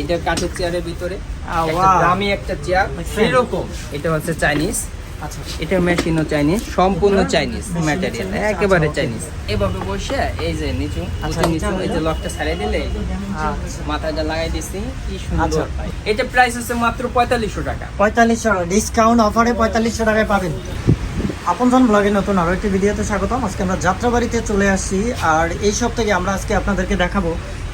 এইটা কাঠের চেয়ারের ভিতরে. দামি একটা চেয়ার? এরকম এটা হচ্ছে চাইনিজ আচ্ছা। এটা মেশিনও চাইনিজ সম্পূর্ণ চাইনিজ ম্যাটেরিয়াল একেবারে আচ্ছা, চাইনিজ এভাবে বসে এই যে নিচু আচ্ছা, নিচু এটা এই যে লকটা ছাড়িয়ে দিলে আচ্ছা। মাথাটা লাগাই দিছি কি সুন্দর আচ্ছা। এটা প্রাইস হচ্ছে মাত্র পঁয়তাল্লিশশো টাকা। পঁয়তাল্লিশশো ডিসকাউন্ট অফারে পঁয়তাল্লিশশো টাকায় পাবেন। আপনজন ব্লগে নতুন আরও একটি ভিডিওতে স্বাগতম। আজকে আমরা যাত্রাবাড়িতে চলে আসছি। আর এই থেকে আমরা আজকে আপনাদেরকে দেখাবো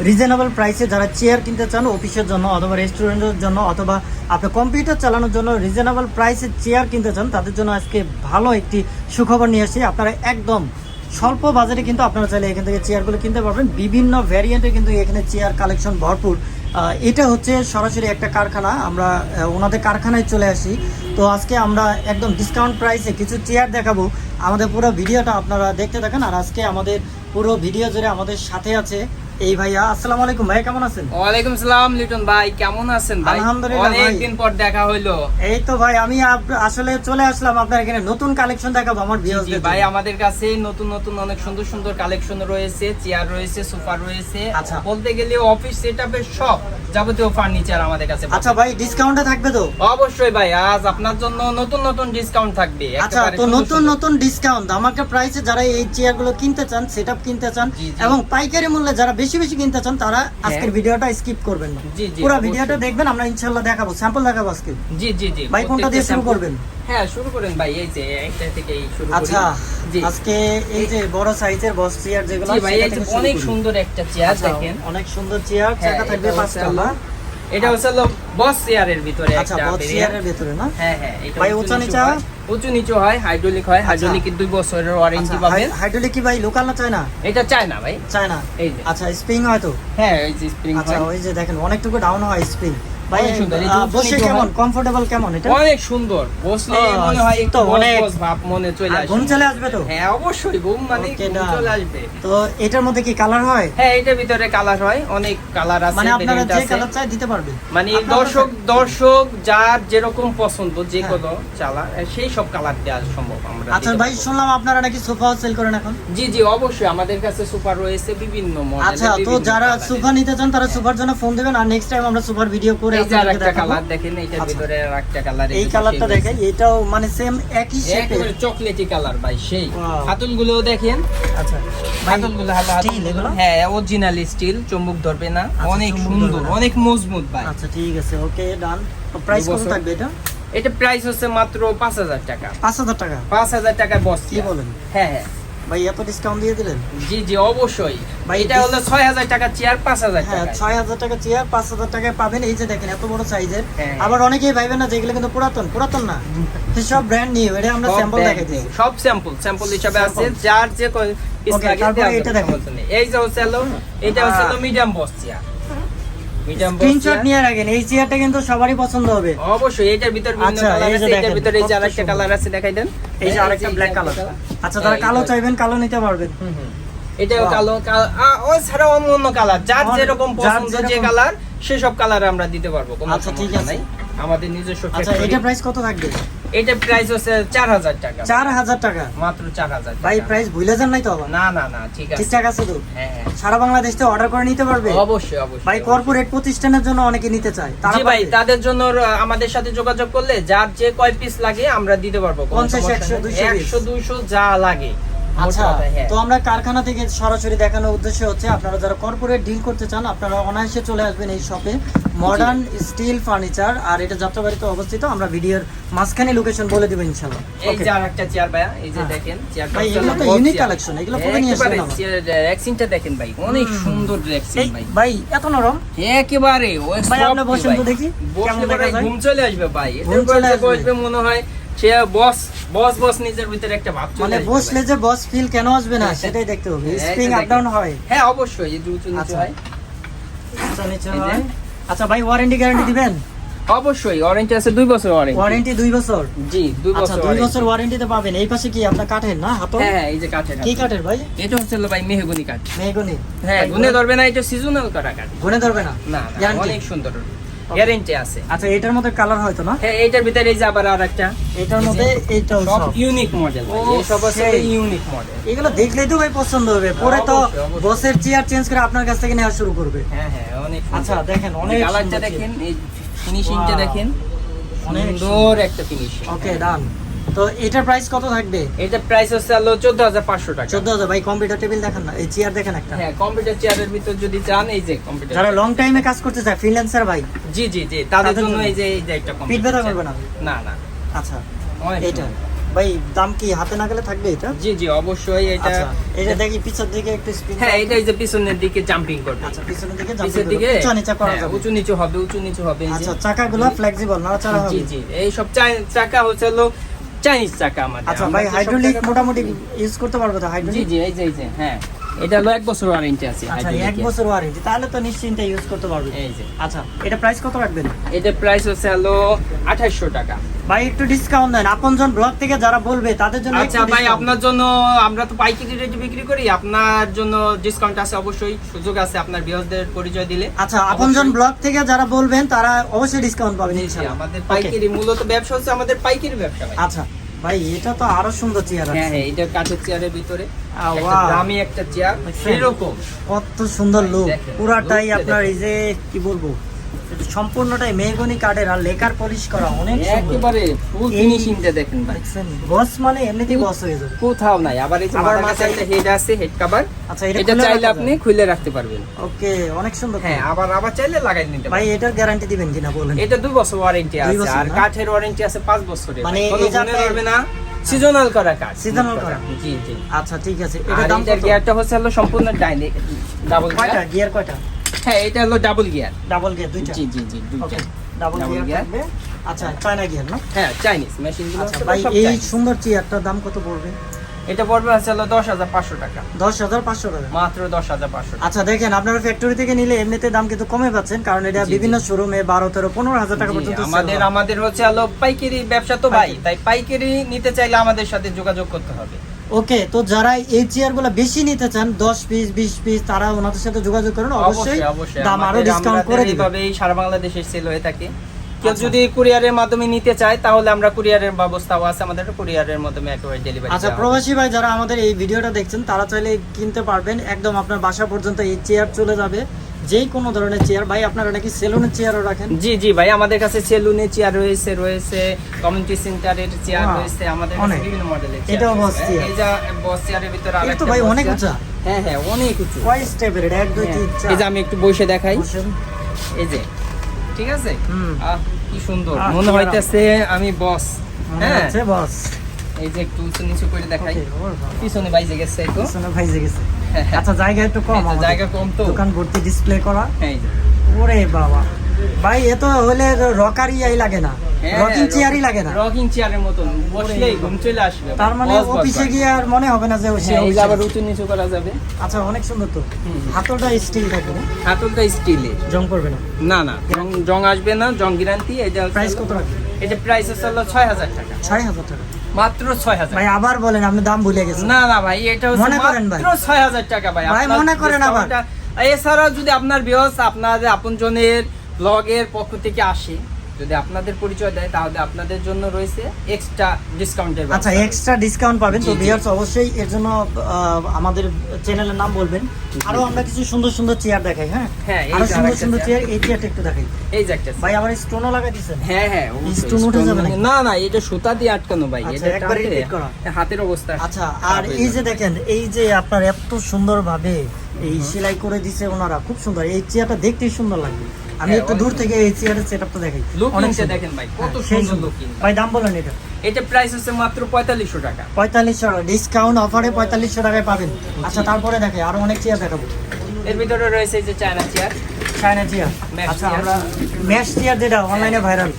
রিজনেবল প্রাইসে যারা চেয়ার কিনতে চান অফিসের জন্য অথবা রেস্টুরেন্টের জন্য অথবা আপনি কম্পিউটার চালানোর জন্য রিজনেবল প্রাইসে চেয়ার কিনতে চান, তাদের জন্য আজকে ভালো একটি সুখবর নিয়ে আসি আপনারা একদম স্বল্প বাজারে কিন্তু আপনারা চাইলে এখান থেকে চেয়ারগুলো কিনতে পারবেন। বিভিন্ন ভ্যারিয়েন্টে কিন্তু এখানে চেয়ার কালেকশন ভরপুর। এটা হচ্ছে সরাসরি একটা কারখানা। আমরা ওনাদের কারখানায় চলে আসি। তো আজকে আমরা একদম ডিসকাউন্ট প্রাইসে কিছু চেয়ার দেখাবো। আমাদের পুরো ভিডিওটা আপনারা দেখতে থাকেন। আর আজকে আমাদের পুরো ভিডিও জুড়ে আমাদের সাথে আছে এই ভাইয়া আসসালামু আলাইকুম। ভাইয়া কেমন আছেন? ওয়ালাইকুম সালাম লিটন ভাই। কেমন আছেন ভাই? আলহামদুলিল্লাহ অনেকদিন পর দেখা হইল। এই তো ভাই আমি আসলে চলে আসলাম আপনার এখানে নতুন কালেকশন দেখাবো আমার ভিউয়ারদের ভাই আমাদের কাছে নতুন নতুন অনেক সুন্দর সুন্দর কালেকশন রয়েছে চেয়ার রয়েছে সোফা রয়েছে। আচ্ছা। বলতে গেলে অফিস সেটআপের সব যাবতীয় ফার্নিচার আমাদের কাছে আচ্ছা ভাই ডিসকাউন্টে থাকবে তো? অবশ্যই ভাই আজ আপনার জন্য নতুন নতুন ডিসকাউন্ট থাকবে আচ্ছা তো নতুন নতুন ডিসকাউন্ট আমাকে প্রাইসে যারা এই চেয়ারগুলো কিনতে চান সেটআপ কিনতে চান। এবং পাইকারি মূল্যে যারা বেশি বেশি কিনতে চান তারা আজকের ভিডিওটা স্কিপ করবেন না। জি, জি, পুরো ভিডিওটা দেখবেন আমরা ইনশাআল্লাহ দেখাবো স্যাম্পল দেখাবো আজকে। জি জি জি। ভাই কোনটা দিয়ে শুরু করবেন? হ্যাঁ শুরু করেন ভাই এই যে একটা থেকেই শুরু করি। আচ্ছা জি। আজকে এই যে বড় সাইজের বস চেয়ার যেগুলো জি ভাই এই যে অনেক সুন্দর একটা চেয়ার আচ্ছা, দেখেন। অনেক সুন্দর চেয়ার হ্যাঁ, চাকা থাকবে পাঁচটা এটা হচ্ছে হলো বস চেয়ারের ভিতরে আচ্ছা বস। চেয়ারের ভেতরে না? হ্যাঁ হ্যাঁ এটা ভাই, উঁচু নিচু? উঁচু নিচু হয় হাইড্রোলিক হয়। হাইড্রোলিক দুই বছরের ওয়ারেন্টি পাবেন। হাইড্রোলিক কি ভাই লোকাল না চায়না এটা চায়না ভাই। চায়না এই আচ্ছা স্প্রিং হয়তো হ্যাঁ ওই যে স্প্রিং আচ্ছা ওই যে দেখেন অনেকটুকু ডাউন হয় স্প্রিং ভাই অনেক সুন্দর, এই যে আহ, উঁচু বসে কেমন? কমফোর্টেবল কেমন এটা? অনেক সুন্দর বসলে মনে হয় একটু অনেক- অনেক ভাব মনে চলে আসে। ঘুম চলে আসবে তো? হ্যাঁ অবশ্যই ঘুম মানে Okay, ঘুম done. চলে আসবে। তো এটার মধ্যে কি কালার হয়? হ্যাঁ এটার ভিতরে কালার হয় অনেক কালার আছে মানে আপনারা যে কালার চাই দিতে পারবেন মানে দর্শক দর্শক যার যেরকম পছন্দ যে হ্যাঁ। কোনো চালা সেই সব কালার দেওয়া সম্ভব আমরা আচ্ছা ভাই শুনলাম আপনারা নাকি সোফা সেল করেন এখন। জি জি অবশ্যই আমাদের কাছে সুপার রয়েছে বিভিন্ন আচ্ছা তো যারা। সোফা নিতে চান তারা সোফার জন্য ফোন দেবেন আর নেক্সট টাইম আমরা সোফার ভিডিও করে এই যে কালার দেখেন এইটার আচ্ছা। ভিতরে আর কালার এই কালারটা দেখেন এটাও মানে সেম একই শেপের চকলেটি কালার ভাই সেই। হাতুলগুলো দেখেন। আচ্ছা। হাতুলগুলো হালা এগুলো? হ্যাঁ অরিজিনাল স্টিল চুম্বক ধরবে না। আচ্ছা, অনেক সুন্দর অনেক মজবুত ভাই। আচ্ছা ঠিক আছে ওকে ডান প্রাইস কত থাকবে এটা? এটা প্রাইস হচ্ছে মাত্র পাঁচ হাজার টাকা। পাঁচ হাজার টাকা? পাঁচ হাজার টাকায় বস কি বলেন? হ্যাঁ হ্যাঁ। ভাই এত ডিসকাউন্ট দিয়ে দিলেন? জি জি অবশ্যই। ভাই, এটা হলো ছয় হাজার টাকা চেয়ার পাঁচ হাজার হ্যাঁ ছয় হাজার টাকা চেয়ার পাঁচ হাজার টাকায় পাবেন। এই যে দেখেন এত বড় সাইজের হ্যাঁ। আবার অনেকেই ভাইবেন না যেগুলো কিন্তু পুরাতন পুরাতন না। সব ব্র্যান্ড নিউ এটা আমরা স্যাম্পল দেখ- দেখাই দিই সব স্যাম্পল স্যাম্পল হিসাবে আছে যার যে লাগে এটা দেখেন। এই যে হচ্ছে এটা হচ্ছে মিডিয়াম বস চেয়ার স্ক্রিনশট নিয়ে রাখেন এই চেয়ারটা কিন্তু সবারই পছন্দ হবে। অবশ্যই এটার ভিতর বিভিন্ন কালার আছে এটার ভিতরে এই যে আরেকটা কালার আছে দেখাই দেন। এই যে আরেকটা ব্ল্যাক কালার আচ্ছা এই কালো চাইবেন কালো নিতে পারবেন। এটাও কালো কালো ও ছাড়া অন্য অন্য কালার যার যেরকম পছন্দ যে কালার সেসব কালার আমরা দিতে পারব কোনো আচ্ছা, ঠিক সমস্যা। নাই। আমাদের নিজস্ব আচ্ছা এটা প্রাইস কত থাকবে? এটা প্রাইস হচ্ছে চার হাজার টাকা। চার হাজার টাকা? মাত্র চার হাজার ভাই প্রাইস ভুলে যান নাই তো? না না না ঠিক আছে। ঠিকঠাক আছে তো? হ্যাঁ হ্যাঁ। সারা বাংলাদেশ থেকে অর্ডার করে নিতে পারবে? অবশ্যই অবশ্যই ভাই কর্পোরেট প্রতিষ্ঠানের জন্য অনেকে নিতে চায়। জি ভাই তাদের জন্য আমাদের সাথে যোগাযোগ করলে যার যে কয় পিস লাগে আমরা দিতে পারব কোনো 50, সমস্যা 100, নেই। 200 piece। 100 200 যা লাগে। আচ্ছা হ্যাঁ। তো আমরা কারখানা থেকে সরাসরি দেখানোর উদ্দেশ্য হচ্ছে আপনারা যারা কর্পোরেট ডিল করতে চান আপনারা অনায়াসে চলে আসবেন এই শপে মডার্ন স্টিল ফার্নিচার আর এটা যাত্রাবাড়িতে অবস্থিত আমরা ভিডিওর মাঝখানে লোকেশন বলে দেবো ইনশাল্লাহ এই যে আরেকটা চেয়ার ভাইয়া এই যে হ্যাঁ। দেখেন চেয়ারটা ভাই, এগুলো তো chair। collection, এগুলো পরে নিয়ে আসবেন রেক্সিনটা দেখেন ভাই অনেক সুন্দর রেক্সিন ভাই ভাই এত নরম একেবারে ভাই, আপনি বসেন তো দেখি, কেমন দেখা যায়? ঘুম চলে আসবে ভাই ঘুম চলে আসবে। মনে হয় সে বস বস বস নিজের ভিতরে একটা ভাব চলে মানে বসলে যে বস ফিল কেন আসবে না হ্যাঁ, সেটাই দেখতে হবে। হ্যাঁ, স্প্রিং আপ ডাউন হয়। হ্যাঁ অবশ্যই এই নিচু আচ্ছা। হয়। আচ্ছা। আচ্ছা ভাই ওয়ারেন্টি গ্যারান্টি দিবেন? অবশ্যই ওয়ারেন্টি আছে দুই বছর ওয়ারেন্টি ওয়ারেন্টি বছর? জি আচ্ছা বছর। বছর ওয়ারেন্টিতে পাবেন। এই পাশে কি আপনার কাঠের না হাতল? হ্যাঁ এই যে কাঠের কি হাত। কাঠের ভাই? এটা হচ্ছে ভাই মেহগনি কাঠ। মেহগনি। হ্যাঁ গুনে ধরবে না এটা সিজনাল করা কাঠ। গুনে ধরবে না? অনেক সুন্দর। গ্যারেন্টি আছে। আচ্ছা এটার মধ্যে কালার হয়তো না? হ্যাঁ এটার ভিতরে এই যে আবার আরেকটা এটার মধ্যে এইটাও সব ইউনিক মডেল এই সব আছে ইউনিক মডেল এগুলো দেখলেই তো ভাই পছন্দ হবে। পরে তো। বসের চেয়ার চেঞ্জ করে আপনার কাছ থেকে নেওয়া শুরু করবে। হ্যাঁ হ্যাঁ অনেক আচ্ছা, দেখেন, অনেক কালারটা দেখেন এই ফিনিশিংটা. দেখেন। অনেক সুন্দর একটা ফিনিশিং ওকে ডান তো এটার প্রাইস কত থাকবে? এটা প্রাইস হচ্ছে হাজার পাঁচশো টাকা। চোদ্দ হাজার ভাই কম্পিউটার টেবিল দেখেন না এই চেয়ার দেখেন একটা। হ্যাঁ কম্পিউটার চেয়ারের ভিতর যদি চান এই যে কম্পিউটার যারা লং টাইমে কাজ করতে চায় ফ্রিল্যান্সার ভাই জি জি জি তাদের জন্য। এই যে এই যে একটা পিঠ computer ব্যথা করবে না? না না। আচ্ছা এটা ভাই দাম কি হাতে না গেলে থাকবে এটা? জি জি অবশ্যই এটা আচ্ছা এটা দেখি পিছন দিকে একটু স্ক্রিন হ্যাঁ এটা এই যে পিছনের দিকে জাম্পিং করবে। আচ্ছা পিছনের দিকে পিছের দিকে? উঁচা নিচা করা হ্যাঁ, যাবে। উঁচু নিচু হবে উঁচু নিচু হবে আচ্ছা চাকাগুলো ফ্লেক্সিবল নাড়াচাড়া জি হবে। জি এই সব চাকা হচ্ছে হলো চাইনিজ চাকা আমাদের। আচ্ছা ভাই হাইড্রোলিক মোটামুটি ইউজ করতে পারব তো হাইড্রোলিক জি জি এই যে এই যে হ্যাঁ। এটা হলো এক বছর ওয়ারেন্টি আছে আচ্ছা এক বছর ওয়ারেন্টি তাহলে তো নিশ্চিন্তে ইউজ করতে পারবে এই যে। আচ্ছা এটা প্রাইস কত রাখবেন? এটা প্রাইস হচ্ছে হলো আঠাশশো টাকা। ভাই একটু ডিসকাউন্ট দেন আপনজন ব্লগ থেকে যারা বলবে তাদের জন্য আচ্ছা ভাই আপনার জন্য আমরা তো পাইকারি রেটে বিক্রি করি। আপনার জন্য ডিসকাউন্ট আছে অবশ্যই। সুযোগ আছে আপনার বিহসদের পরিচয় দিলে। আচ্ছা আপনজন ব্লগ থেকে যারা বলবেন তারা অবশ্যই ডিসকাউন্ট পাবেন ইনশাআল্লাহ। আমাদের. পাইকারি মূলত ব্যবসা হচ্ছে আমাদের পাইকারি ব্যবসা আচ্ছা। ভাই এটা তো আরও সুন্দর চেয়ার হ্যাঁ আছে। হ্যাঁ এটা কাঠের চেয়ারের ভিতরে। দামি একটা চেয়ার? সেরকম। কত সুন্দর লুক পুরাটাই আপনার এই যে কি বলব? সম্পূর্ণটাই মেহগনি কাঠের আর লেকার পলিশ করা অনেক একেবারে ফুল ফিনিশিংটা দেখেন ভাই। বস মানে এমনিতেই বস হয়ে যাবে। কোথাও নাই আবার এই আবার মাথায়- একটা হেড আছে হেড কভার আচ্ছা এটা এটা চাইলে আপনি খুলে রাখতে পারবেন। ওকে অনেক সুন্দর হ্যাঁ আবার আবার চাইলে লাগাই নিতে ভাই এটার গ্যারান্টি দিবেন কিনা বলেন? এটা দুই বছর ওয়ারেন্টি আছে আর কাঠের ওয়ারেন্টি আছে পাঁচ বছরের মানে আপনি- ধরবে না। সিজনাল করা কাঠ। Seasonal করা? জি জি। আচ্ছা ঠিক আছে। এটা দাম কত? গিয়ারটা হচ্ছে হলো সম্পূর্ণ ডাইনে ডাবল গিয়ার কয়টা? হ্যাঁ এটা হলো ডাবল গিয়ার ডাবল গিয়ার দুইটা? জি জি জি দুইটা। ডাবল গিয়ার থাকবে। আচ্ছা চায়না গিয়ার না? হ্যাঁ চাইনিজ মেশিনগুলো আচ্ছা ভাই এই সুন্দর চেয়ারটার দাম কত পড়বে? এটা পড়বে হচ্ছে হলো দশ হাজার পাঁচশো টাকা। দশ হাজার পাঁচশো টাকা। মাত্র দশ হাজার পাঁচশো আচ্ছা দেখেন আপনারা ফ্যাক্টরি থেকে নিলে এমনিতে দাম কিন্তু কমে পাচ্ছেন কারণ এটা। বিভিন্ন শোরুমে বারো তেরো পনেরো হাজার টাকা পর্যন্ত আমাদের আমাদের হচ্ছে হলো পাইকারি ব্যবসা তো ভাই তাই পাইকারি নিতে চাইলে আমাদের সাথে যোগাযোগ করতে হবে। ওকে তো যারা এই চেয়ারগুলো বেশি নিতে চান দশ পিস বিশ পিস তারা ওনাদের সাথে যোগাযোগ করুন অবশ্যই দাম আরও ডিসকাউন্ট করে দিবে এইভাবেই সারা বাংলাদেশে সেল হয়ে থাকে কেউ আচ্ছা। যদি কুরিয়ারের মাধ্যমে নিতে চায় তাহলে আমরা কুরিয়ারের ব্যবস্থাও আছে আমাদের কুরিয়ারের মাধ্যমে একেবারে ডেলিভারি আচ্ছা প্রবাসী ভাই যারা আমাদের এই ভিডিওটা দেখছেন তারা চাইলে কিনতে পারবেন একদম আপনার বাসা পর্যন্ত এই চেয়ার চলে যাবে। যেই কোনো ধরনের চেয়ার ভাই আপনারা নাকি সেলুনের চেয়ারও রাখেন? জি জি ভাই আমাদের কাছে সেলুনে চেয়ার রয়েছে রয়েছে কমিউনিটি সেন্টারের চেয়ার রয়েছে আমাদের কাছে বিভিন্ন মডেলের এটাও boss chair। এই যে বস চেয়ারের ভিতরে এটা তো ভাই অনেক। উঁচা। হ্যাঁ হ্যাঁ অনেক উঁচু। কয় স্টেপের এটা এক দুই হ্যাঁ, তিন এই যে আমি একটু বসে দেখাই। এই যে ঠিক আছে। আহ কি সুন্দর। মনে হইতেছে আমি বস হ্যাঁ। বস এই যে একটু উঁচু নিচু করে দেখাই। পিছনে বাইজে গেছে একটু পিছনে ভাইজে গেছে। আচ্ছা জায়গা একটু কম। জায়গা কম তো। দোকান ভর্তি ডিসপ্লে করা। হ্যাঁ। ওরে বাবা। ভাই এ তো হলে রকারি আই লাগে না। হ্যাঁ, রকিং হ্যাঁ, চেয়ারই লাগে না। রকিং চেয়ারের মতন বসলেই ঘুম চলে আসবে। তার মানে অফিসে গিয়ে আর মনে হবে না যে ও সে হ্যাঁ, আবার আছে। উঁচু নিচু করা যাবে। আচ্ছা অনেক সুন্দর তো। হাতলটা স্টিল থাকবে হাতলটা স্টিলের জং করবে না। না না জং জং আসবে না জং গ্যারান্টি এটা প্রাইস কত রাখবে? এটা প্রাইস হচ্ছে হলো ছয় হাজার টাকা। ছয় হাজার টাকা। মাত্র ছয় হাজার ভাই আবার বলেন আপনি দাম ভুলে গেছেন। না না ভাই এটা হচ্ছে মনে করেন মাত্র ছয় হাজার টাকা ভাই ভাই, মনে করেন আবার। এছাড়াও যদি আপনার বিহস আপনার আপনজনের ব্লগের পক্ষ থেকে আসে যদি আপনাদের পরিচয় দেয় তাহলে আপনাদের জন্য রয়েছে এক্সট্রা ডিসকাউন্টের আচ্ছা এক্সট্রা ডিসকাউন্ট পাবেন। তো। ভিউয়ার্স অবশ্যই এর জন্য আমাদের চ্যানেলের নাম বলবেন। আরও আমরা কিছু সুন্দর সুন্দর চেয়ার দেখাই হ্যাঁ? হ্যাঁ, আরও সুন্দর সুন্দর চেয়ার এই চেয়ারটা একটু দেখাই। এই যে একটা ভাই আবার স্টোনও লাগাই দিচ্ছেন হ্যাঁ হ্যাঁ। স্টোন উঠে যাবে না না এটা সুতা দিয়ে আটকানো ভাই আচ্ছা, এটা একবারে fit করা। হাতের অবস্থা আচ্ছা আর এই যে দেখেন এই যে আপনার এত সুন্দর ভাবে এই সেলাই করে দিছে ওনারা খুব সুন্দর। এই চেয়ারটা দেখতেই সুন্দর লাগবে। আমি হ্যাঁ, একটু দূর থেকে এই চেয়ারের সেটআপটা দেখাই। Looking-টা দেখেন ভাই, কত হ্যাঁ, সুন্দর looking। ভাই দাম বলেন এটা। এটা প্রাইস হচ্ছে মাত্র পঁয়তাল্লিশশো টাকা। পঁয়তাল্লিশশো টাকা। ডিসকাউন্ট অফারে পঁয়তাল্লিশশো টাকায় পাবেন। আচ্ছা তারপরে দেখে আরও অনেক চেয়ার দেখাবো। এর ভিতরে রয়েছে এই যে চায়না চেয়ার চায়না চেয়ার আচ্ছা আমরা ম্যাশ চেয়ার যেটা অনলাইনে ভাইরাল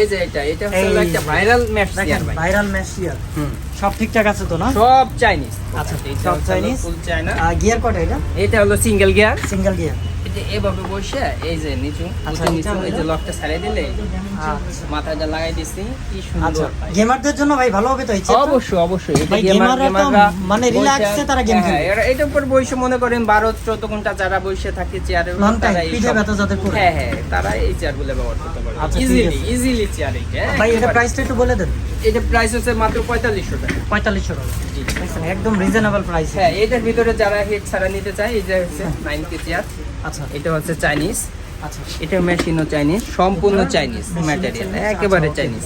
এই যে এটা এটা হচ্ছে একটা ভাইরাল ম্যাশ চেয়ার ভাই। ভাইরাল ম্যাশ চেয়ার হুম। সব ঠিকঠাক আছে তো না? সব চাইনিজ আচ্ছা, সব Chinese। ফুল চায়না গিয়ার কটা এটা? এটা হলো সিঙ্গেল গিয়ার সিঙ্গেল গিয়ার যে এভাবে বসে এই যে নিচু আচ্ছা, নিচু এই যে লকটা ছাড়িয়ে দিলে আচ্ছা। মাথাটা লাগাই দিছি কি আচ্ছা সুন্দর গেমারদের জন্য ভাই ভালো হবে তো অবশ্যই অবশ্যই gamer-রা মানে relax-এ তারা game হ্যাঁ। এরা- এটার উপর বসে মনে করেন বারো চোদ্দ ঘণ্টা যারা বসে থাকে Long time, পিঠে ব্যথা যাদের করে। হ্যাঁ হ্যাঁ তারা এই চেয়ারগুলো ব্যবহার করতে আচ্ছা, ইজিলি ইজিলি চেয়ার এটা ভাই এটা প্রাইসটা একটু বলে দেন। এটা প্রাইস হচ্ছে মাত্র পঁয়তাল্লিশশো টাকা। পঁয়তাল্লিশশো টাকা। জি একদম রিজনেবল প্রাইস হ্যাঁ এটার ভিতরে যারা হেড ছাড়া নিতে চায় এই যে হচ্ছে নাইন কে চেয়ার আচ্ছা। এটা হচ্ছে চাইনিজ আচ্ছা। এটা মেশিনও চাইনিজ সম্পূর্ণ চাইনিজ ম্যাটেরিয়াল একেবারে আচ্ছা, চাইনিজ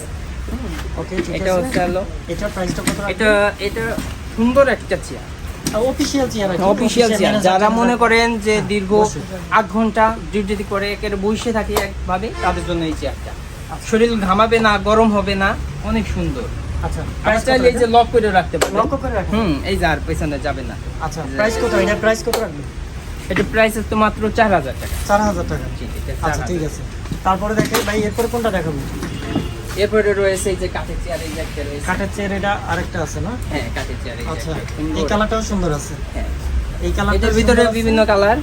ওকে। এটা হচ্ছে হলো এটার প্রাইসটা কত এটা এটা সুন্দর একটা চেয়ার অফিসিয়াল চেয়ার যারা মনে করেন যে দীর্ঘ বসে। আট ঘণ্টা ডিউটি করে বসে থাকে একভাবে তাদের জন্য এই চেয়ারটা আচ্ছা। শরীর ঘামাবে না গরম হবে না অনেক সুন্দর। আচ্ছা চাইলে এই যে লক করে রাখতে পারবে লক্ষ্য করে হুম এই যে আর পেছনে যাবে না। আচ্ছা প্রাইস কত এটা প্রাইস কত রাখবেন? এটা প্রাইস তো মাত্র চার হাজার টাকা। চার হাজার টাকা। আচ্ছা ঠিক আছে। তারপরে দেখে ভাই এরপরে কোনটা দেখাবো? এরপরে রয়েছে এই যে কাঠের চেয়ার এই যে একটা রয়েছে। কাঠের চেয়ার এটা আরেকটা আছে না? হ্যাঁ কাঠের চেয়ার আচ্ছা এই কালারটাও সুন্দর আছে। হ্যাঁ। এই কালারটা এটার ভিতরে বিভিন্ন কালার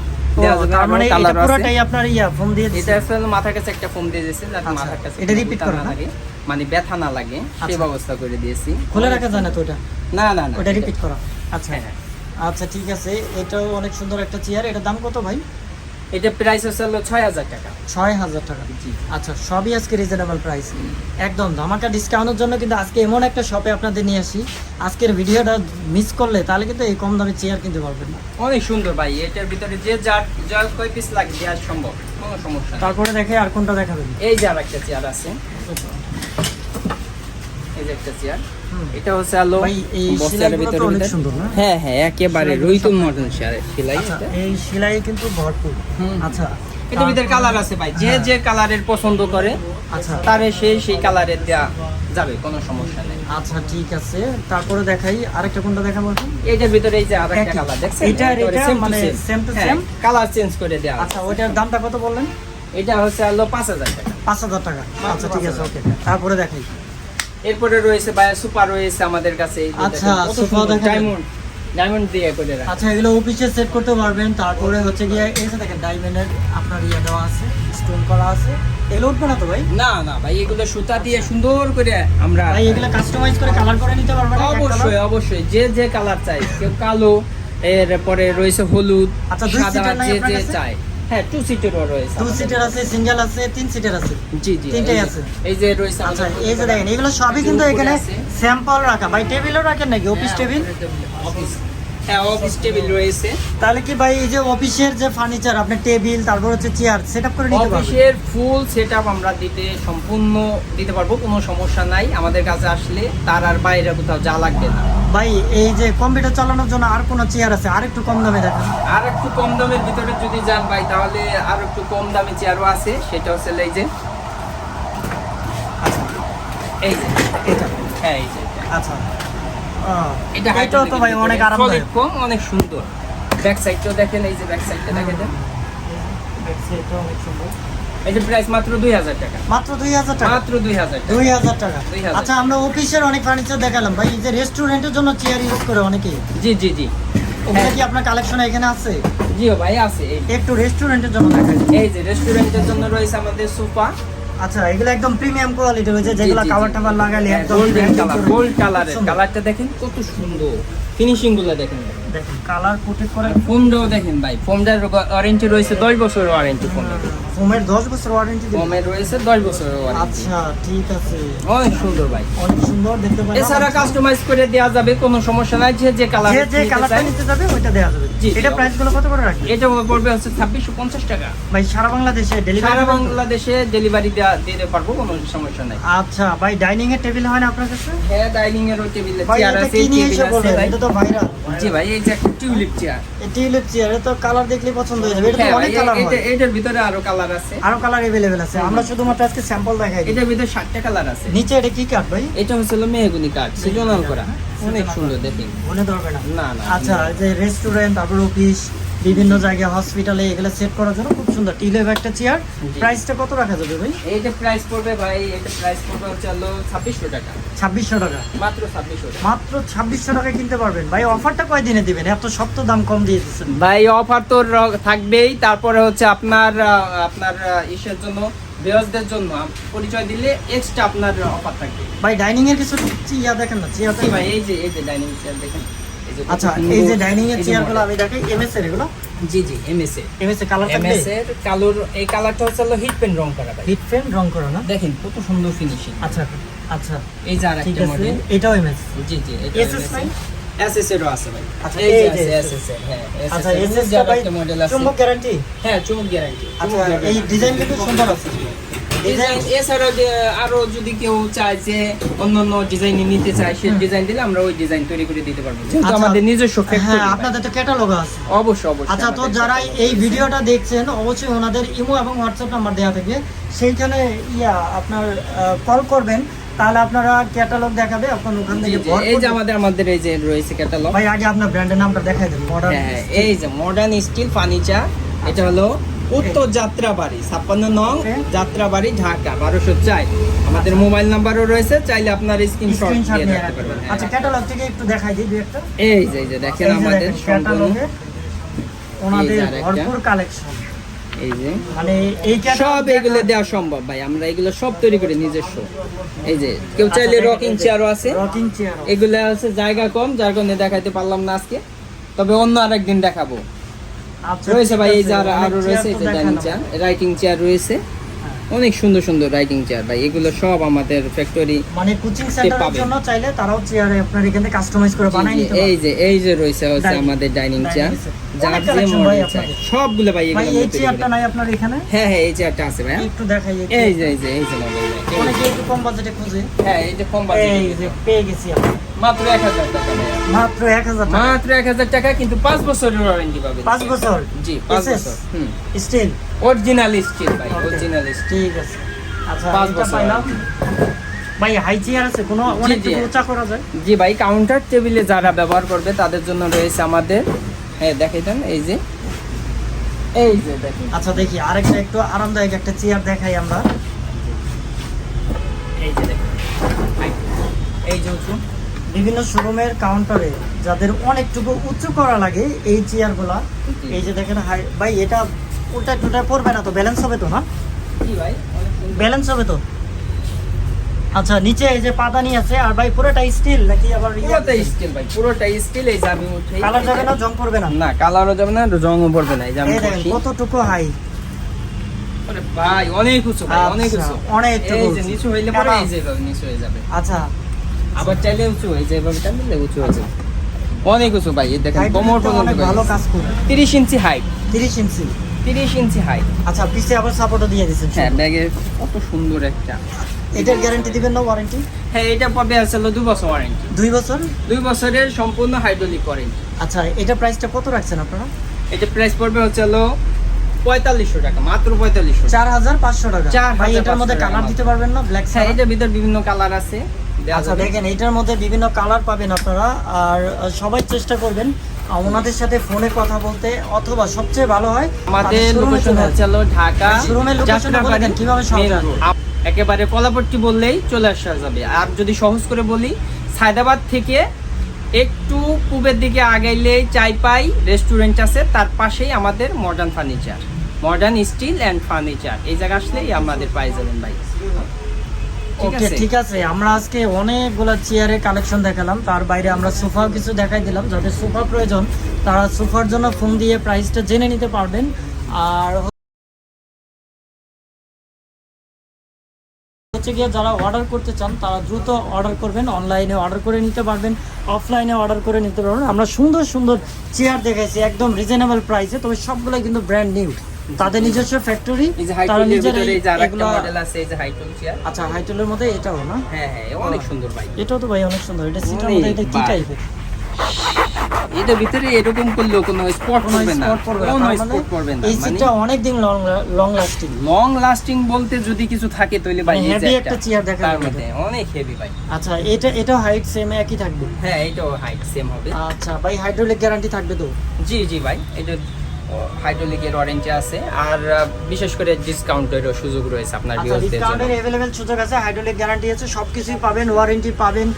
তার মানে এটা পুরোটাই আপনার ইয়া ফোন দিয়ে এটা আসলে মাথার কাছে একটা ফোম দিয়ে দিয়েছে যাতে আচ্ছা, মাথার কাছে এটা? লাগে। মানে ব্যথা না লাগে সেই আচ্ছা। ব্যবস্থা করে দিয়েছি। খুলে রাখা যায় না তো ওটা না না না ওটা রিপিট করা। আচ্ছা। হ্যাঁ। আচ্ছা ঠিক আছে। এটাও অনেক সুন্দর একটা চেয়ার। এটার দাম কত ভাই? এটা প্রাইস হচ্ছে হলো ছয় হাজার টাকা। ছয় হাজার টাকা। জি। আচ্ছা সবই আজকে রিজনেবল প্রাইস একদম ধামাকা ডিসকাউন্টের জন্য কিন্তু আজকে এমন একটা শপে আপনাদের নিয়ে আসি। আজকের ভিডিওটা মিস করলে তাহলে কিন্তু এই কম দামে চেয়ার কিনতে পারবেন না। অনেক সুন্দর ভাই। এটার ভিতরে যে যার যার কয় পিস লাগে দেওয়া সম্ভব কোনো সমস্যা তারপরে দেখে আর কোনটা দেখাবেন? এই যে আর একটা চেয়ার আছে। যে একটা চেয়ার এটা হচ্ছে আলো বস্তার ভিতরে অনেক সুন্দর না? হ্যাঁ হ্যাঁ একেবারে রুইতুল মডেল সেলাই আচ্ছা এটা। এই সেলাই কিন্তু ভরপুর। আচ্ছা এটার ভিতরে কালার আছে ভাই। যে হ্যাঁ। যে কালারের পছন্দ করে আচ্ছা। তারে সেই সেই কালারের দেওয়া যাবে কোনো সমস্যা নেই। আচ্ছা ঠিক আছে। তারপরে দেখাই আরেকটা কোনটা দেখাবো? এইটার ভিতরে এই যে আরেকটা কালার দেখছেন? এটা এটা মানে same to হ্যাঁ, কালার চেঞ্জ করে দেওয়া আচ্ছা ওইটার দামটা কত বললেন? এটা হচ্ছে আলো পাঁচ হাজার টাকা। পাঁচ হাজার টাকা। আচ্ছা ঠিক আছে ওকে। তারপরে দেখাই। এরপরে রয়েছে বায়া সুপার রয়েছে আমাদের কাছে আচ্ছা, সুপার ডায়মন্ড ডায়মন্ড দিয়ে করে রাখা। আচ্ছা এগুলো অফিসে সেট করতে পারবেন। তারপরে হচ্ছে গিয়ে এই যে দেখেন ডায়মন্ডের আপনার ইয়ে দেওয়া আছে স্টোন করা আছে। এগুলো উঠবে না তো ভাই? না না ভাই এগুলো সুতা দিয়ে সুন্দর করে আমরা ভাই এগুলো কাস্টমাইজ করে কালার করে নিতে পারবেন অবশ্যই অবশ্যই যে যে কালার চাই। কেউ কালো এরপরে রয়েছে হলুদ আচ্ছা, সাদা যে যে? চাই। হ্যাঁ টু সিটেরও রয়েছে। টু। সিটার আছে সিঙ্গেল আছে তিন সিটার আছে। জি জি তিনটেই আছে। এই যে রয়েছে আচ্ছা এই যে দেখেন এগুলো সবই কিন্তু এখানে স্যাম্পল রাখা। ভাই টেবিলও রাখেন নাকি? অফিস টেবিল অফিস হ্যাঁ অফিস টেবিল রয়েছে। তাহলে কি ভাই এই যে অফিসের যে ফার্নিচার আপনি টেবিল তারপর হচ্ছে চেয়ার সেটআপ করে নিতে পারবেন? অফিসের ফুল সেটআপ আমরা দিতে সম্পূর্ণ দিতে পারব কোনো সমস্যা নাই। আমাদের কাছে আসলে তার আর বাইরে কোথাও যা লাগবে না। ভাই এই যে কম্পিউটার চালানোর জন্য আর কোনো চেয়ার আছে? আর একটু কম দামে দেখান। আর একটু কম দামের ভিতরে যদি যান ভাই তাহলে আর একটু কম দামি চেয়ারও আছে সেটা হচ্ছে এই যে। আচ্ছা। এই যে এটা। হ্যাঁ এই যে। আচ্ছা। এটা এটাও তো ভাই অনেক আরামদায়ক। কম অনেক সুন্দর। ব্যাক সাইডটাও দেখেন এই যে ব্যাক সাইডটা দেখেন। দেন। এটাও অনেক সুন্দর। যে প্রাইস মাত্র দুই হাজার টাকা। মাত্র দুই হাজার টাকা? মাত্র টাকা। আচ্ছা আমরা অফিসের অনেক ফার্নিচার দেখালাম। ভাই এই যে রেস্টুরেন্টের জন্য চেয়ার ইউজ করে অনেকেই। জি জি জি। ওগুলো হ্যাঁ। কি আপনার কালেকশন এখানে আছে? ভাই আছে একটু রেস্টুরেন্টের জন্য দেখাই। এই যে রেস্টুরেন্টের জন্য রয়েছে আমাদের সোফা। আচ্ছা এগুলো একদম প্রিমিয়াম কোয়ালিটি রয়েছে যেগুলো কাভার টাভার লাগালে একদম গোল্ডেন কালার। গোল্ড কালারের কালারটা দেখেন কত সুন্দর। ফিনিশিংগুলো দেখেন। দেখেন কালার কোটেড করে ফোমটাও দেখেন ভাই ফোমটার ওয়ারেন্টি রয়েছে দশ বছরের ওয়ারেন্টি ফোমের দশ বছর ওয়ারেন্টি দিবে ফোমের রয়েছে দশ বছরের ওয়ারেন্টি আচ্ছা ঠিক আছে। অনেক সুন্দর ভাই। অনেক সুন্দর দেখতে পারেন এছাড়া কাস্টমাইজ করে দেওয়া যাবে কোনো সমস্যা নাই। যে যে কালার যে যে কালারটা নিতে যাবে ওইটা দেওয়া যাবে। এটা প্রাইসগুলো কত করে রাখবে এটা পড়বে হচ্ছে ছাব্বিশশো পঞ্চাশ টাকা। ভাই সারা বাংলাদেশে ডেলিভারি সারা বাংলাদেশে ডেলিভারি দিতে পারব কোনো সমস্যা নাই। আচ্ছা ভাই ডাইনিং এর টেবিল হয় না আপনার কাছে? হ্যাঁ ডাইনিং এর ওই টেবিলে ভাই চেয়ার আছে টেবিল আছে ভাই। এটা তো ভাইরাল জি ভাই এই যে টিউলিপ চেয়ার এই টিউলিপ চেয়ার তো কালার দেখলে পছন্দ হয়ে যাবে এটা তো হ্যাঁ অনেক কালার হয়। এটার ভিতরে আরও কালার আছে আরো কালার अवेलेबल আছে আমরা শুধুমাত্র আজকে স্যাম্পল দেখাই দিই এটার ভিতরে ষাটটা কালার আছে নিচে এটা কি কাট ভাই এটা হচ্ছে মেহগুনি কাঠ সিজনাল করা অনেক সুন্দর দেখেন মনে ধরবে না না না আচ্ছা যে রেস্টুরেন্ট তারপর অফিস বিভিন্ন জায়গায় হসপিটালে এগুলো সেট করার জন্য খুব সুন্দর। টিলেভ একটা চেয়ার। প্রাইসটা কত রাখা যাবে ভাই? এইটা প্রাইস পড়বে ভাই এটা প্রাইস পড়বে হচ্ছে হলো ছাব্বিশশো টাকা। ছাব্বিশশো টাকা। মাত্র ছাব্বিশশো মাত্র ছাব্বিশশো টাকা কিনতে পারবেন। ভাই অফারটা কয় দিনে দিবেন? এত সপ্ত দাম কম দিয়ে দিচ্ছেন। ভাই অফার তো থাকবেই। তারপরে হচ্ছে আপনার আপনার ইসের জন্য বৃহস্পতির জন্য পরিচয় দিলে এক্সট্রা আপনার অফার থাকবে। ভাই ডাইনিং এর কিছু ইয়া দেখেন না চেয়ার ভাই এই যে এই যে ডাইনিং চেয়ার দেখেন। আচ্ছা এই যে ডাইনিং এর এই চেয়ারগুলো আমি দেখাই এমএস এর এগুলো? জি জি এমএস এর। এমএস এর কালার থাকবে? এমএস এর কালোর এই কালারটা হচ্ছে হলো হিট পেন রং করা ভাই। হিট ফ্রেম রং করা না? দেখেন কত সুন্দর ফিনিশিং আচ্ছা আচ্ছা। এই যে আর ঠিক একটা আছে মডেল এটাও এমএস জি জি নাই? এসএস এরও আছে ভাই। আচ্ছা, এই যে এসএস এর। হ্যাঁ আচ্ছা এসএস এসএস এর একটা মডেল আছে। চুম্বক গ্যারান্টি হ্যাঁ চুমুক গ্যারান্টি আচ্ছা এই ডিজাইন কিন্তু সুন্দর আছে। ডিজাইন এছাড়াও আরও যদি কেউ চায় যে অন্য অন্য ডিজাইন নিতে চায় সেই ডিজাইন দিলে আমরা ওই ডিজাইন তৈরি করে দিতে পারব। যেহেতু আচ্ছা, আমাদের নিজস্ব হ্যাঁ ফ্যাক্টরি আপনাদের তো ক্যাটালগ আছে। অবশ্যই অবশ্যই আচ্ছা তো যারা এই ভিডিওটা দেখছেন অবশ্যই ওনাদের ইমো এবং হোয়াটসঅ্যাপ নাম্বার দেওয়া থাকবে সেইখানে ইয়া আপনার কল করবেন তাহলে আপনারা ক্যাটালগ দেখাবে আপনার ওখান থেকে এই যে আমাদের আমাদের এই যে রয়েছে ক্যাটালগ ভাই আগে আপনার ব্র্যান্ডের নামটা দেখাই দেন মডার্ন হ্যাঁ এই যে মডার্ন স্টিল ফার্নিচার এটা হলো উত্তর যাত্রাবাড়ি ছাপ্পান্ন নং. যাত্রাবাড়ি ঢাকা বারোশো চাই আমাদের মোবাইল নাম্বারও রয়েছে চাইলে আপনার স্ক্রিনশট দিয়ে রাখতে পারবেন। আচ্ছা। ক্যাটালগ থেকে একটু দেখাই দিই একটা। এই যে এই যে দেখেন আমাদের ক্যাটালগে ওনাদের। ভরপুর কালেকশন এই যে। মানে এই সব এগুলো দেওয়া সম্ভব ভাই আমরা এগুলো সব তৈরি করি নিজস্ব। এই যে কেউ আচ্ছা, চাইলে রকিং চেয়ারও আছে। রকিং চেয়ার এগুলো হচ্ছে জায়গা কম যার কারণে দেখাইতে পারলাম না আজকে। তবে অন্য আরেকদিন দেখাবো। রয়েছে ভাই এই যে আরও রয়েছে ডাইনিং চেয়ার রাইটিং চেয়ার রয়েছে। অনেক সুন্দর সুন্দর রাইটিং চেয়ার ভাই এগুলো সব আমাদের ফ্যাক্টরি মানে কোচিং সেন্টারের জন্য চাইলে তারাও চেয়ারে আপনার এখানে কাস্টমাইজ করে বানাই নিতে এই যে এই যে রয়েছে হচ্ছে আমাদের ডাইনিং চেয়ার। যার যে মডেল চাই। সবগুলো ভাই এগুলো এই চেয়ারটা নাই আপনার এখানে? হ্যাঁ হ্যাঁ এই চেয়ারটা আছে ভাই। একটু দেখাই এই যে এই যে এই যে মডেল অনেকে একটু কম বাজেটে খুঁজে। হ্যাঁ এই যে কম এই যে পেয়ে গেছি আমরা। মাত্র এক হাজার টাকা মাত্র এক হাজার মাত্র এক হাজার টাকা কিন্তু পাঁচ বছরের ওয়ারেন্টি পাবে পাঁচ বছর? জি পাঁচ বছর হুম। স্টিল? অরিজিনাল স্টিল ভাই অরিজিনাল স্টিল ঠিক আছে। আচ্ছা পাঁচ বছর ভাই হাই চেয়ার আছে কোনো অনেক উঁচা করা যায়? জি ভাই কাউন্টার টেবিলে যারা ব্যবহার করবে তাদের জন্য রয়েছে আমাদের। হ্যাঁ এই যে। এই যে দেখেন। আচ্ছা দেখি আরেকটা একটু আরামদায়ক একটা চেয়ার দেখাই আমরা। এই যে দেখেন। এই যে উঁচু। বিভিন্ন শোরুমের কাউন্টারে যাদের অনেকটুকু উঁচু করা লাগে এই চেয়ারগুলা এই যে দেখেন হাই ভাই এটা উল্টা টুটা পড়বে না তো ব্যালেন্স হবে তো না? ভাই? ব্যালেন্স হবে তো? আচ্ছা নিচে এই যে পাদানি আছে আর ভাই পুরোটা স্টিল নাকি আবার পুরোটাই স্টিল ভাই পুরোটাই স্টিল এই যে আমি উঠে কালার যাবে না জং পড়বে না? না কালারও যাবে না রঙও পড়বে না এই যে আমি কতটুকু হাই আরে ভাই অনেক উঁচু ভাই অনেক আচ্ছা, উঁচু। অনেকটুকু এই যে। নিচু হইলে পরে এই যে নিচু হয়ে যাবে। আচ্ছা আবার চাইলে উঁচু হয়ে যায় এভাবে টানলে উঁচু হয়ে যাবে অনেক উঁচু ভাই দেখেন কোমর পর্যন্ত ভালো কাজ করবে তিরিশ ইঞ্চি হাইট তিরিশ ইঞ্চি। তিরিশ ইঞ্চি হাইট আচ্ছা পিছে আবার সাপোর্টও দিয়ে দিচ্ছেন হ্যাঁ ব্যাগের কত সুন্দর একটা। এটার গ্যারান্টি দিবেন না ওয়ারেন্টি হ্যাঁ এটা পাবে আসলে দু বছর ওয়ারেন্টি দুই বছর? দুই বছরের সম্পূর্ণ হাইড্রোলিক ওয়ারেন্টি আচ্ছা এটা প্রাইসটা কত রাখছেন আপনারা? এটা প্রাইস পড়বে হচ্ছে হলো পঁয়তাল্লিশশো টাকা মাত্র পঁয়তাল্লিশশো। চার হাজার পাঁচশো টাকা। 4,500 ভাই এটার মধ্যে কালার দিতে পারবেন না ব্ল্যাক হ্যাঁ এটার ভিতর বিভিন্ন কালার আছে। আচ্ছা দেখেন এটার মধ্যে বিভিন্ন কালার পাবেন আপনারা। আর সবাই চেষ্টা করবেন ওনাদের সাথে ফোনে কথা বলতে অথবা সবচেয়ে ভালো হয় আমাদের লোকেশন হচ্ছে হলো ঢাকা showroom-এর location টা বলে দেন, কীভাবে সহজ একেবারে কলাপট্টি বললেই চলে আসা যাবে। আর যদি সহজ করে বলি সায়দাবাদ থেকে একটু পূবের দিকে আগাইলেই চাইপাই রেস্টুরেন্ট আছে তার পাশেই আমাদের modern furniture modern steel and furniture এই জায়গা আসলেই আমাদের পাই যাবেন ভাই। ঠিক ওকে আছে। ঠিক আছে আমরা আজকে অনেকগুলো চেয়ারের কালেকশন দেখালাম তার বাইরে আমরা সোফাও কিছু দেখাই দিলাম যাদের সোফা প্রয়োজন তারা সোফার জন্য ফোন দিয়ে প্রাইসটা জেনে নিতে পারবেন। আর হচ্ছে গিয়ে যারা অর্ডার করতে চান তারা দ্রুত অর্ডার করবেন অনলাইনে অর্ডার করে নিতে পারবেন অফলাইনে অর্ডার করে নিতে পারবেন। আমরা সুন্দর সুন্দর চেয়ার দেখাইছি একদম রিজনেবল প্রাইসে তবে সবগুলো কিন্তু ব্র্যান্ড নিউ তাদের নিজস্ব ফ্যাক্টরি তারা ভিতরে এই যে আরেকটা মডেল আছে এই যে হাইটুল চেয়ার আচ্ছা হাইটুলের মধ্যে এটাও না? হ্যাঁ হ্যাঁ অনেক সুন্দর ভাই এটাও তো ভাই অনেক সুন্দর। এটা সিটার মধ্যে এটা কি টাইপের এটার ভিতরে এরকম করলেও কোনো স্পট পড়বে না। কোনো মানে স্পট পড়বে না। এই মানে সিটটা অনেক দিন long long lasting long lasting বলতে যদি কিছু থাকে তাহলে ভাই মানে এই যে একটা চেয়ার দেখা তার যাবে। মধ্যে অনেক হেভি ভাই আচ্ছা এটা এটাও হাইট সেম একই থাকবে? হ্যাঁ এটাও হাইট সেম হবে। আচ্ছা ভাই হাইড্রোলিক গ্যারান্টি থাকবে তো? জি জি ভাই এটা হাইড্রোলিকের ওয়ারেন্টি আছে আর বিশেষ করে ডিসকাউন্টেরও সুযোগ রয়েছে আপনার আচ্ছা ভিউয়ারদের জন্য। ডিসকাউন্টের অ্যাভেলেবেল সুযোগ আছে হাইড্রোলিক গ্যারান্টি আছে সব কিছুই পাবেন ওয়ারেন্টি পাবেন।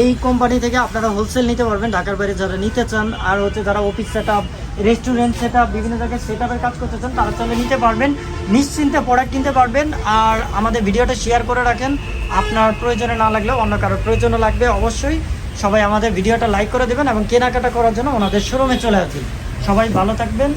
এই কোম্পানি থেকে আপনারা হোলসেল নিতে পারবেন ঢাকার বাইরে যারা নিতে চান আর হচ্ছে যারা office set up restaurant set up বিভিন্ন জায়গায় সেট আপের কাজ করতে চান তারা চলে নিতে পারবেন নিশ্চিন্তে প্রোডাক্ট কিনতে পারবেন আর আমাদের ভিডিওটা শেয়ার করে রাখেন। আপনার প্রয়োজনে না লাগলেও অন্য কারোর প্রয়োজনে লাগবে অবশ্যই। সবাই আমাদের ভিডিওটা লাইক করে দেবেন এবং কেনাকাটা করার জন্য ওনাদের শোরুমে চলে আসবেন। সবাই ভালো থাকবেন।